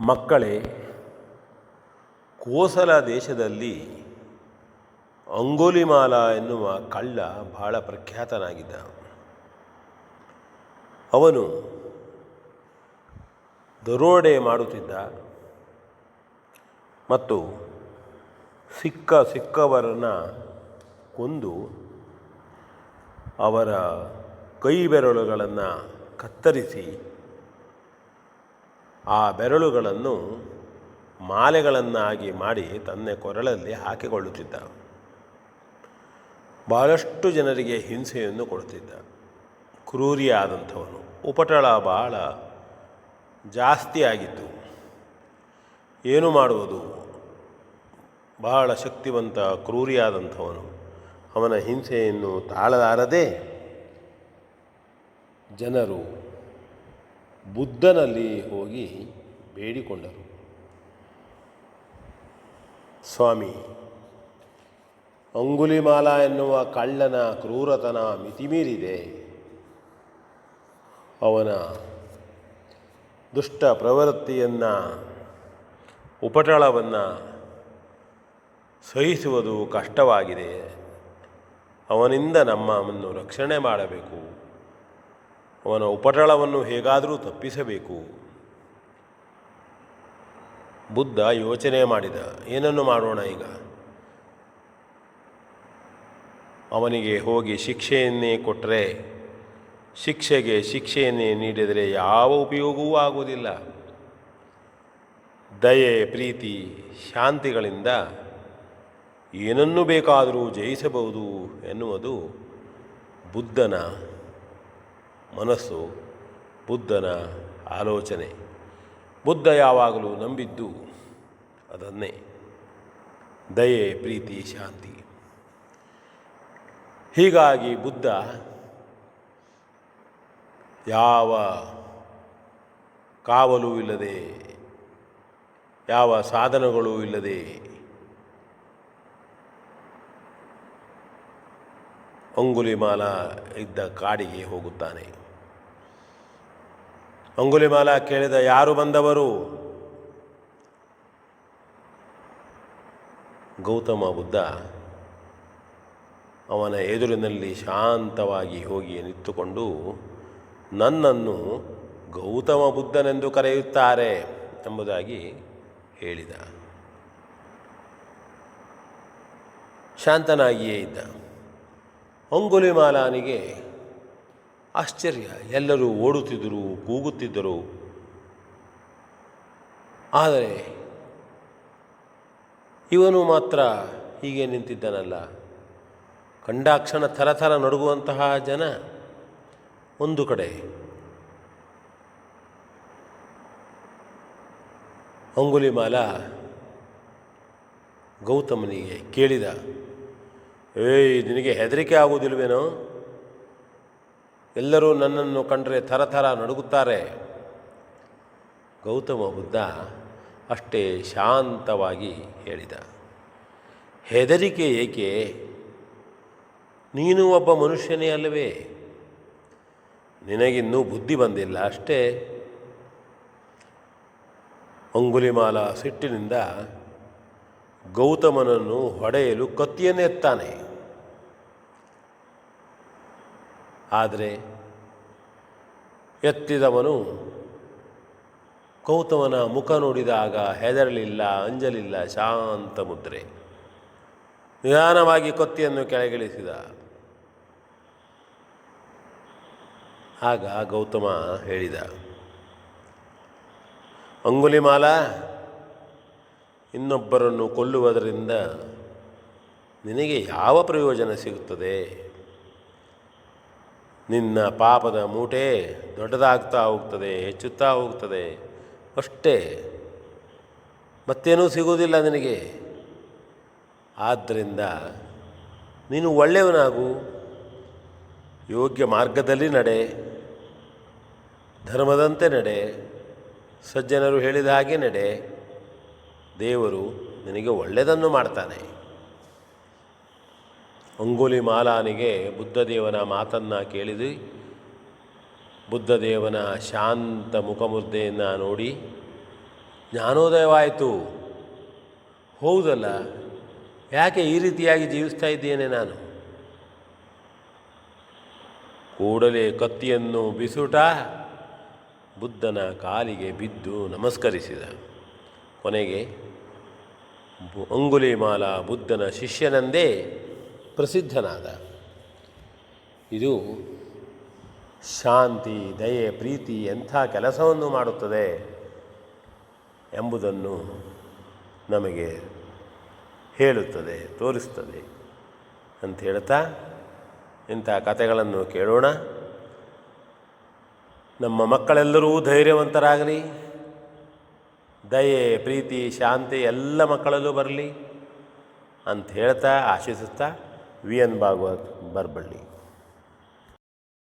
ಮಕ್ಕಳೇ, ಕೋಸಲ ದೇಶದಲ್ಲಿ ಅಂಗೋಲಿಮಾಲ ಎನ್ನುವ ಕಳ್ಳ ಬಹಳ ಪ್ರಖ್ಯಾತನಾಗಿದ್ದ. ಅವನು ದರೋಡೆ ಮಾಡುತ್ತಿದ್ದ ಮತ್ತು ಸಿಕ್ಕ ಸಿಕ್ಕವರನ್ನು ಕೊಂದು ಅವರ ಕೈ ಬೆರಳುಗಳನ್ನು ಕತ್ತರಿಸಿ ಆ ಬೆರಳುಗಳನ್ನು ಮಾಲೆಗಳನ್ನಾಗಿ ಮಾಡಿ ತನ್ನ ಕೊರಳಲ್ಲಿ ಹಾಕಿಕೊಳ್ಳುತ್ತಿದ್ದ. ಬಹಳಷ್ಟು ಜನರಿಗೆ ಹಿಂಸೆಯನ್ನು ಕೊಡುತ್ತಿದ್ದ. ಕ್ರೂರಿಯಾದಂಥವನು. ಉಪಟಳ ಬಹಳ ಜಾಸ್ತಿ ಆಗಿತ್ತು ಏನು ಮಾಡುವುದು? ಬಹಳ ಶಕ್ತಿವಂತ, ಕ್ರೂರಿಯಾದಂಥವನು. ಅವನ ಹಿಂಸೆಯನ್ನು ತಾಳಲಾರದೆ ಜನರು ಬುದ್ಧನಲ್ಲಿ ಹೋಗಿ ಬೇಡಿಕೊಂಡರು. ಸ್ವಾಮಿ, ಅಂಗುಲಿಮಾಲ ಎನ್ನುವ ಕಳ್ಳನ ಕ್ರೂರತನ ಮಿತಿಮೀರಿದೆ. ಅವನ ದುಷ್ಟ ಪ್ರವೃತ್ತಿಯನ್ನು, ಉಪಟಳವನ್ನು ಸಹಿಸುವುದು ಕಷ್ಟವಾಗಿದೆ. ಅವನಿಂದ ನಮ್ಮನ್ನು ರಕ್ಷಣೆ ಮಾಡಬೇಕು. ಅವನ ಉಪಟಳವನ್ನು ಹೇಗಾದರೂ ತಪ್ಪಿಸಬೇಕು. ಬುದ್ಧ ಯೋಚನೆ ಮಾಡಿದ, ಏನನ್ನು ಮಾಡೋಣ ಈಗ? ಅವನಿಗೆ ಹೋಗಿ ಶಿಕ್ಷೆಯನ್ನೇ ಕೊಟ್ಟರೆ ಶಿಕ್ಷೆಗೆ ಶಿಕ್ಷೆಯನ್ನೇ ನೀಡಿದರೆ ಯಾವ ಉಪಯೋಗವೂ ಆಗುವುದಿಲ್ಲ. ದಯೆ, ಪ್ರೀತಿ, ಶಾಂತಿಗಳಿಂದ ಏನನ್ನು ಬೇಕಾದರೂ ಜಯಿಸಬಹುದು ಎನ್ನುವುದು ಬುದ್ಧನ ಮನಸ್ಸು ಬುದ್ಧನ ಆಲೋಚನೆ. ಬುದ್ಧ ಯಾವಾಗಲೂ ನಂಬಿದ್ದು ಅದನ್ನೇ. ದಯೆ, ಪ್ರೀತಿ, ಶಾಂತಿ. ಹೀಗಾಗಿ ಬುದ್ಧ ಯಾವ ಕಾವಲು ಇಲ್ಲದೆ, ಯಾವ ಸಾಧನಗಳು ಇಲ್ಲದೆ ಅಂಗುಲಿಮಾಲ ಇದ್ದ ಕಾಡಿಗೆ ಹೋಗುತ್ತಾನೆ. ಅಂಗುಲಿಮಾಲ ಕೇಳಿದ, ಯಾರು ಬಂದವರು? ಗೌತಮ ಬುದ್ಧ ಅವನ ಎದುರಿನಲ್ಲಿ ಶಾಂತವಾಗಿ ಹೋಗಿ ನಿಂತುಕೊಂಡು, ನನ್ನನ್ನು ಗೌತಮ ಬುದ್ಧನೆಂದು ಕರೆಯುತ್ತಾರೆ ಎಂಬುದಾಗಿ ಹೇಳಿದ. ಶಾಂತನಾಗಿಯೇ ಇದ್ದ. ಅಂಗುಲಿಮಾಲನಿಗೆ ಆಶ್ಚರ್ಯ. ಎಲ್ಲರೂ ಓಡುತ್ತಿದ್ದರು, ಕೂಗುತ್ತಿದ್ದರು. ಆದರೆ ಇವನು ಮಾತ್ರ ಹೀಗೆ ನಿಂತಿದ್ದನಲ್ಲ. ಕಂಡಾಕ್ಷಣ ಥರಥರ ನಡುಗುವಂತಹ ಜನ ಒಂದು ಕಡೆ. ಅಂಗುಲಿಮಾಲ ಗೌತಮನಿಗೆ ಕೇಳಿದ, ಏಯ್, ನಿನಗೆ ಹೆದರಿಕೆ ಆಗುವುದಿಲ್ವೇನೋ? ಎಲ್ಲರೂ ನನ್ನನ್ನು ಕಂಡರೆ ಥರ ಥರ ನಡುಗುತ್ತಾರೆ. ಗೌತಮ ಬುದ್ಧ ಅಷ್ಟೇ ಶಾಂತವಾಗಿ ಹೇಳಿದ. ಹೆದರಿಕೆ ಏಕೆ? ನೀನು ಒಬ್ಬ ಮನುಷ್ಯನೇ ಅಲ್ಲವೇ? ನಿನಗಿನ್ನೂ ಬುದ್ಧಿ ಬಂದಿಲ್ಲ ಅಷ್ಟೇ. ಅಂಗುಲಿಮಾಲ ಸಿಟ್ಟಿನಿಂದ ಗೌತಮನನ್ನು ಹೊಡೆಯಲು ಕತ್ತಿಯನ್ನೆತ್ತಾನೆ. ಆದರೆ ಎತ್ತಿದವನು ಗೌತಮನ ಮುಖ ನೋಡಿದಾಗ ಹೆದರಲಿಲ್ಲ, ಅಂಜಲಿಲ್ಲ, ಶಾಂತ ಮುದ್ರೆ. ನಿಧಾನವಾಗಿ ಕೊತ್ತಿಯನ್ನು ಕೆಳಗಿಳಿಸಿದ. ಆಗ ಗೌತಮ ಹೇಳಿದ ಅಂಗುಲಿಮಾಲ ಇನ್ನೊಬ್ಬರನ್ನು ಕೊಲ್ಲುವುದರಿಂದ ನಿನಗೆ ಯಾವ ಪ್ರಯೋಜನ ಸಿಗುತ್ತದೆ? ನಿನ್ನ ಪಾಪದ ಮೂಟೆ ದೊಡ್ಡದಾಗ್ತಾ ಹೋಗ್ತದೆ, ಹೆಚ್ಚುತ್ತಾ ಹೋಗ್ತದೆ. ಅಷ್ಟೇ. ಮತ್ತೇನೂ ಸಿಗುವುದಿಲ್ಲ ನಿನಗೆ. ಆದ್ದರಿಂದ ನೀನು ಒಳ್ಳೆಯವನಾಗು. ಯೋಗ್ಯ ಮಾರ್ಗದಲ್ಲಿ ನಡೆ. ಧರ್ಮದಂತೆ ನಡೆ. ಸಜ್ಜನರು ಹೇಳಿದ ಹಾಗೆ ನಡೆ. ದೇವರು ನಿನಗೆ ಒಳ್ಳೆಯದನ್ನು ಮಾಡ್ತಾನೆ. ಅಂಗುಲಿ ಮಾಲಾನಿಗೆ ಬುದ್ಧದೇವನ ಮಾತನ್ನು ಕೇಳಿದು. ಬುದ್ಧದೇವನ ಶಾಂತ ಮುಖಮುರ್ದೆಯನ್ನು ನೋಡಿ, ಜ್ಞಾನೋದಯವಾಯಿತು. ಹೌದಲ್ಲ, ಯಾಕೆ ಈ ರೀತಿಯಾಗಿ ಜೀವಿಸ್ತಾ ಇದ್ದೇನೆ ನಾನು? ಕೂಡಲೇ ಕತ್ತಿಯನ್ನು ಬಿಸುಟ ಬುದ್ಧನ ಕಾಲಿಗೆ ಬಿದ್ದು ನಮಸ್ಕರಿಸಿದ. ಕೊನೆಗೆ, ಅಂಗುಲಿಮಾಲ ಬುದ್ಧನ ಶಿಷ್ಯನೆಂದೇ ಪ್ರಸಿದ್ಧನಾದ. ಇದು ಶಾಂತಿ, ದಯೆ, ಪ್ರೀತಿ ಎಂಥ ಕೆಲಸವನ್ನು ಮಾಡುತ್ತದೆ ಎಂಬುದನ್ನು ನಮಗೆ ಹೇಳುತ್ತದೆ, ತೋರಿಸ್ತದೆ ಅಂತ ಹೇಳ್ತಾ ಇಂಥ ಕಥೆಗಳನ್ನು ಕೇಳೋಣ. ನಮ್ಮ ಮಕ್ಕಳೆಲ್ಲರೂ ಧೈರ್ಯವಂತರಾಗಲಿ, ದಯೆ, ಪ್ರೀತಿ, ಶಾಂತಿ ಎಲ್ಲ ಮಕ್ಕಳಲ್ಲೂ ಬರಲಿ ಅಂತ ಹೇಳ್ತಾ ಆಶಿಸುತ್ತಾ वी एन भागवत बरबली